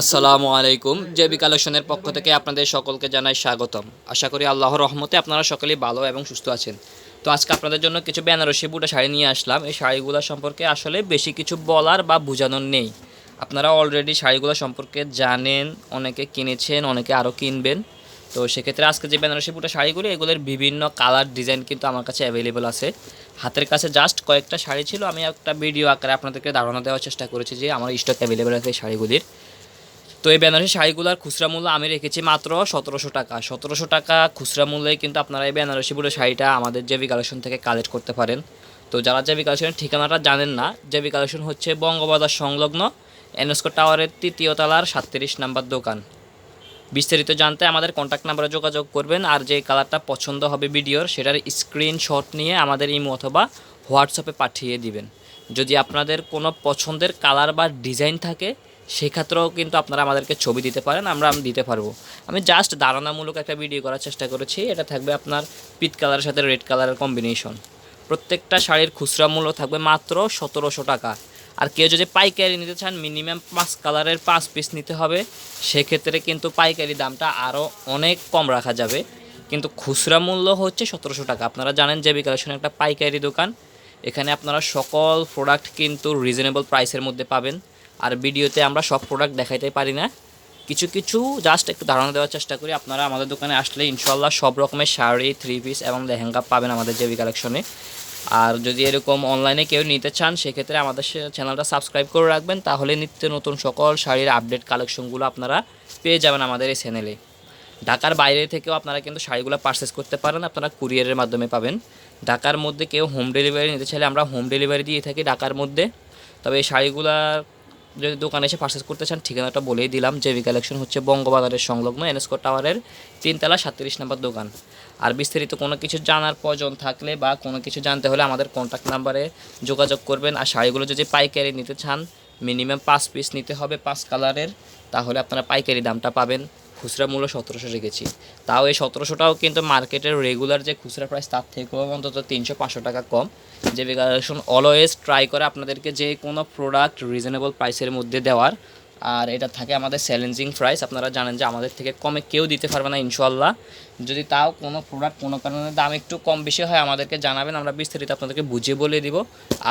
আসসালামু আলাইকুম। জেবি কালেকশনের পক্ষ থেকে আপনাদের সকলকে জানাই স্বাগতম। আশা করি আল্লাহর রহমতে আপনারা সকলেই ভালো এবং সুস্থ আছেন। তো আজকে আপনাদের জন্য কিছু বেনারসি বুটা শাড়ি নিয়ে আসলাম। এই শাড়িগুলো সম্পর্কে আসলে বেশি কিছু বলার বা বোঝানোর নেই। আপনারা অলরেডি শাড়িগুলো সম্পর্কে জানেন, অনেকে কিনেছেন, অনেকে আরও কিনবেন। তো সেক্ষেত্রে আজকে যে বেনারসি বুটা শাড়িগুলো, এগুলোর বিভিন্ন কালার ডিজাইন কিন্তু আমার কাছে অ্যাভেলেবল আছে। হাতের কাছে জাস্ট কয়েকটা শাড়ি ছিল, আমি একটা ভিডিও আকারে আপনাদেরকে ধারণা দেওয়ার চেষ্টা করেছি যে আমার স্টক অ্যাভেলেবেল আছে এই শাড়িগুলির। তো এই বেনারসি শাড়িগুলোর খুচরা মূল্য আমি রেখেছি মাত্র সতেরোশো টাকা। সতেরোশো টাকা খুচরা মূল্যে কিন্তু আপনারা এই বেনারসি বুড়ো শাড়িটা আমাদের জেবি কালেকশন থেকে কালেক্ট করতে পারেন। তো যারা জেবি কালেকশনের ঠিকানাটা জানেন না জেবি কালেকশন হচ্ছে বঙ্গবাজার সংলগ্ন এনস্কো টাওয়ারের তৃতীয় তলার সাতত্রিশ নাম্বার দোকান। বিস্তারিত জানতে আমাদের কন্ট্যাক্ট নাম্বারে যোগাযোগ করবেন, আর যে কালারটা পছন্দ হবে ভিডিওর সেটার স্ক্রিনশট নিয়ে আমাদের ইমো অথবা হোয়াটসঅ্যাপে পাঠিয়ে দিবেন। যদি আপনাদের কোনো পছন্দের কালার বা ডিজাইন থাকে, সেক্ষেত্রেও কিন্তু আপনারা আমাদেরকে ছবি দিতে পারেন, আমরা আমি দিতে পারব। আমি জাস্ট ধারণামূলক একটা ভিডিও করার চেষ্টা করেছি, এটা থাকবে আপনার পিত কালারের সাথে রেড কালারের কম্বিনেশন প্রত্যেকটা শাড়ির খুচরা মূল্য থাকবে মাত্র সতেরোশো টাকা। আর কেউ যদি পাইকারি নিতে চান মিনিমাম পাঁচ কালারের পাঁচ পিস নিতে হবে। সেক্ষেত্রে কিন্তু পাইকারি দামটা আরও অনেক কম রাখা যাবে। কিন্তু খুচরা মূল্য হচ্ছে সতেরোশো টাকা। আপনারা জানেন জেবি কালেকশন একটা পাইকারি দোকান। এখানে আপনারা সকল প্রোডাক্ট কিন্তু রিজনেবল প্রাইসের মধ্যে পাবেন। আর ভিডিওতে আমরা সব প্রোডাক্ট দেখাইতে পারি না। কিছু কিছু জাস্ট একটু ধারণা দেওয়ার চেষ্টা করি। আপনারা আমাদের দোকানে আসলে ইনশাল্লাহ সব রকমের শাড়ি থ্রি পিস এবং লেহেঙ্গা পাবেন আমাদের জেবি কালেকশনে আর যদি এরকম অনলাইনে কেউ নিতে চান, সেক্ষেত্রে আমাদের চ্যানেলটা সাবস্ক্রাইব করে রাখবেন, তাহলে নিত্য নতুন সকল শাড়ির আপডেট কালেকশনগুলো আপনারা পেয়ে যাবেন আমাদের এই চ্যানেলে ঢাকার বাইরে থেকেও আপনারা কিন্তু শাড়িগুলো পারচেস করতে পারেন, আপনারা কুরিয়ারের মাধ্যমে পাবেন। ঢাকার মধ্যে কেউ হোম ডেলিভারি নিতে চাইলে আমরা হোম ডেলিভারি দিয়ে থাকি ঢাকার মধ্যে। তবে এই শাড়িগুলা যদি দোকানে এসে পার্সেস করতে চান, ঠিকানাটা বলেই দিলাম। জেবি কালেকশন হচ্ছে বঙ্গবাজারের সংলগ্ন এনএসকো টাওয়ারের তিনতলা সাতত্রিশ নম্বর দোকান। আর বিস্তারিত কোনো কিছু জানার প্রয়োজন থাকলে বা কোনো কিছু জানতে হলে আমাদের কন্ট্যাক্ট নাম্বারে যোগাযোগ করবেন। আর শাড়িগুলো যদি পাইকারি নিতে চান মিনিমাম পাঁচ পিস নিতে হবে পাঁচ কালারের তাহলে আপনারা পাইকারি দামটা পাবেন। খুচরা মূল্য সতেরোশো রেখেছি। তাও এই সতেরোশোটাও কিন্তু মার্কেটের রেগুলার যে খুচরা প্রাইস তার থেকে অন্তত তিনশো পাঁচশো টাকা কম। যে কালেকশন অলওয়েজ ট্রাই করে আপনাদেরকে যে কোনো প্রোডাক্ট রিজনেবল প্রাইসের মধ্যে দেওয়ার আর এটা থাকে আমাদের চ্যালেঞ্জিং প্রাইস আপনারা জানেন যে আমাদের থেকে কমে কেউ দিতে পারবে না ইনশাল্লাহ যদি তাও কোনো প্রোডাক্ট কোনো কারণে দাম একটু কম বেশি হয়, আমাদেরকে জানাবেন, আমরা বিস্তারিত আপনাদেরকে বুঝিয়ে বলে দিব।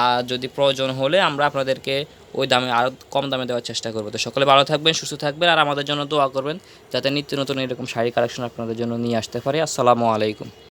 আর যদি প্রয়োজন হলে আমরা আপনাদেরকে ওই দামে আরও কম দামে দেওয়ার চেষ্টা করব। তো সকলে ভালো থাকবেন, সুস্থ থাকবেন, আর আমাদের জন্য দোয়া করবেন, যাতে নিত্য নতুন এরকম শাড়ি কালেকশন আপনাদের জন্য নিয়ে আসতে পারি। আসসালামু আলাইকুম।